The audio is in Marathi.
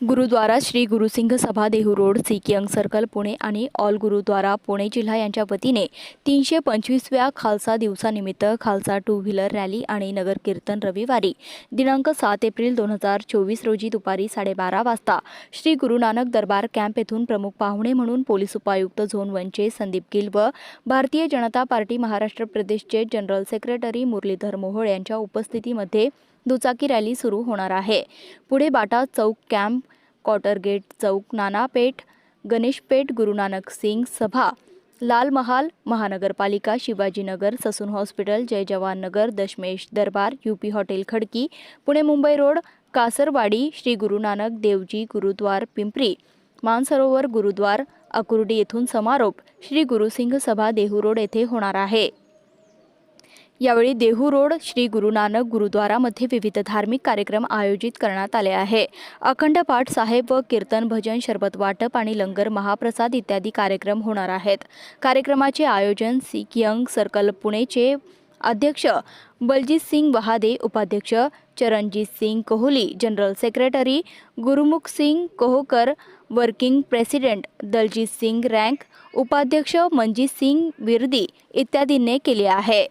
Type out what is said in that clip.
गुरुद्वारा श्री गुरुसिंह सभा देहू रोड सिकियंग सर्कल पुणे आणि ऑल गुरुद्वारा पुणे जिल्हा यांच्या वतीने तीनशे पंचवीसव्या खालसा दिवसानिमित्त खालसा टू व्हीलर रॅली आणि नगर कीर्तन रविवारी दिनांक सात एप्रिल दोन हजार चोवीस रोजी दुपारी साडेबारा वाजता श्री गुरु नानक दरबार कॅम्प येथून प्रमुख पाहुणे म्हणून पोलीस उपायुक्त झोन वनचे संदीप गिल व भारतीय जनता पार्टी महाराष्ट्र प्रदेशचे जनरल सेक्रेटरी मुरलीधर मोहोळ यांच्या उपस्थितीमध्ये दुचाकी रॅली सुरू होणार आहे. पुढे Bata chowk camp quarter gate chowk Nanapeth Ganeshpeth Gurunanak Singh Sabha Lal Mahal महानगरपालिका Shivajinagar Sassoon hospital Jai Jawan Nagar Dashmesh Darbar UP hotel Khadki Pune Mumbai road Kasarwadi Shri Guru Nanak Devji gurdwara Pimpri Mansarovar gurdwara Akurdi येथून समारोप श्री गुरुसिंग सभा देहू रोड येथे होणार आहे. यावेळी देहू रोड श्री गुरु नानक गुरुद्वारामध्ये विविध धार्मिक कार्यक्रम आयोजित करण्यात आले आहे. अखंड पाठ साहेब व कीर्तन भजन शरबत वाटप आणि लंगर महाप्रसाद इत्यादी कार्यक्रम होणार आहेत. कार्यक्रमाचे आयोजन सिख यंग सर्कल पुणेचे अध्यक्ष बलजीत सिंग बहादे उपाध्यक्ष Charanjit Singh Kohli general secretary Gurmukh Singh Kohkar working president Daljit Singh Rank उपाध्यक्ष मनजीत सिंग विरदी इत्यादींनी केले आहे.